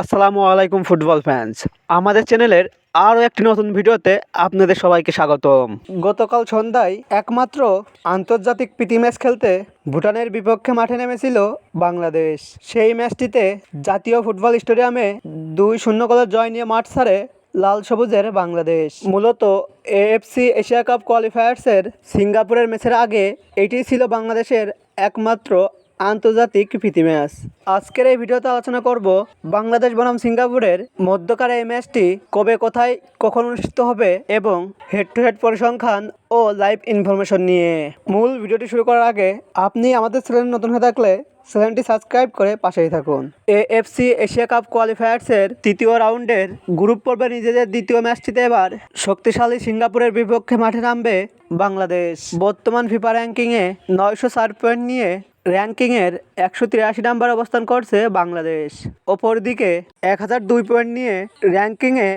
আসসালামু আলাইকুম football fans আমাদের চ্যানেলের আরও একটি নতুন ভিডিওতে আপনাদের সবাইকে স্বাগতম। গতকাল সন্ধ্যায় একমাত্র আন্তর্জাতিক প্রীতি ম্যাচ খেলতে ভুটানের বিপক্ষে মাঠে নেমেছিল বাংলাদেশ। সেই ম্যাচটিতে জাতীয় ফুটবল স্টেডিয়ামে দুই শূন্য গোলের জয় নিয়ে মাঠ ছাড়ে লাল সবুজের বাংলাদেশ। মূলত এএফসি এশিয়া কাপ কোয়ালিফায়ার্সের সিঙ্গাপুরের ম্যাচের আগে এটি ছিল বাংলাদেশের একমাত্র আন্তর্জাতিক প্রীতি ম্যাচ। আজকের এই ভিডিওতে আলোচনা করব বাংলাদেশ বনাম সিঙ্গাপুরের মধ্যকার এই ম্যাচটি কবে, কোথায়, কখন অনুষ্ঠিত হবে এবং হেড টু হেড পরিসংখ্যান ও লাইভ ইনফরমেশন নিয়ে। মূল ভিডিওটি শুরু করার আগে আপনি আমাদের চ্যানেল নতুন হয়ে থাকলে চ্যানেলটি সাবস্ক্রাইব করে পাশেই থাকুন। এএফসি এশিয়া কাপ কোয়ালিফায়ার্সের তৃতীয় রাউন্ডের গ্রুপ পর্বে নিজেদের দ্বিতীয় ম্যাচটিতে এবার শক্তিশালী সিঙ্গাপুরের বিপক্ষে মাঠে নামবে বাংলাদেশ। বর্তমান ফিফা র্যাঙ্কিংয়ে নয়শো ষাট পয়েন্ট নিয়ে র্যাঙ্কিংয়ের একশো তিরাশি নাম্বার অবস্থান করছে বাংলাদেশ। অপরদিকে এক হাজার দুই পয়েন্ট নিয়ে র্যাঙ্কিংয়ে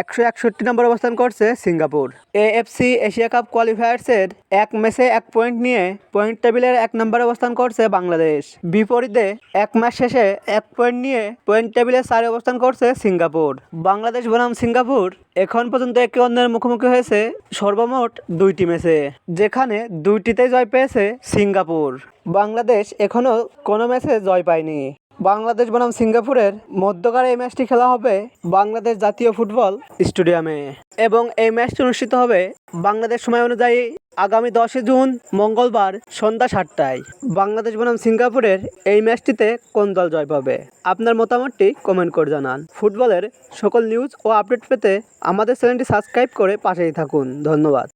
একশো একষট্টি নম্বর অবস্থান করছে সিঙ্গাপুর। এএফসি এশিয়া কাপ কোয়ালিফায়ার্সের এক ম্যাচে এক পয়েন্ট নিয়ে পয়েন্ট টেবিলের এক নম্বরে অবস্থান করছে বাংলাদেশ। বিপরীতে এক ম্যাচ শেষে এক পয়েন্ট নিয়ে পয়েন্ট টেবিলের চারে অবস্থান করছে সিঙ্গাপুর। বাংলাদেশ বনাম সিঙ্গাপুর এখন পর্যন্ত একে অন্যের মুখোমুখি হয়েছে সর্বমোট দুইটি ম্যাচে, যেখানে দুইটিতে জয় পেয়েছে সিঙ্গাপুর। বাংলাদেশ এখনও কোনো ম্যাচে জয় পায়নি। বাংলাদেশ বনাম সিঙ্গাপুরের মধ্যকার এই ম্যাচটি খেলা হবে বাংলাদেশ জাতীয় ফুটবল স্টেডিয়ামে। এবং এই ম্যাচটি অনুষ্ঠিত হবে বাংলাদেশ সময় অনুযায়ী আগামী দশই জুন, মঙ্গলবার সন্ধ্যা সাতটায়। বাংলাদেশ বনাম সিঙ্গাপুরের এই ম্যাচটিতে কোন দল জয় পাবে? আপনার মতামতটি কমেন্ট করে জানান। ফুটবলের সকল নিউজ ও আপডেট পেতে আমাদের চ্যানেলটি সাবস্ক্রাইব করে পাশেই থাকুন। ধন্যবাদ।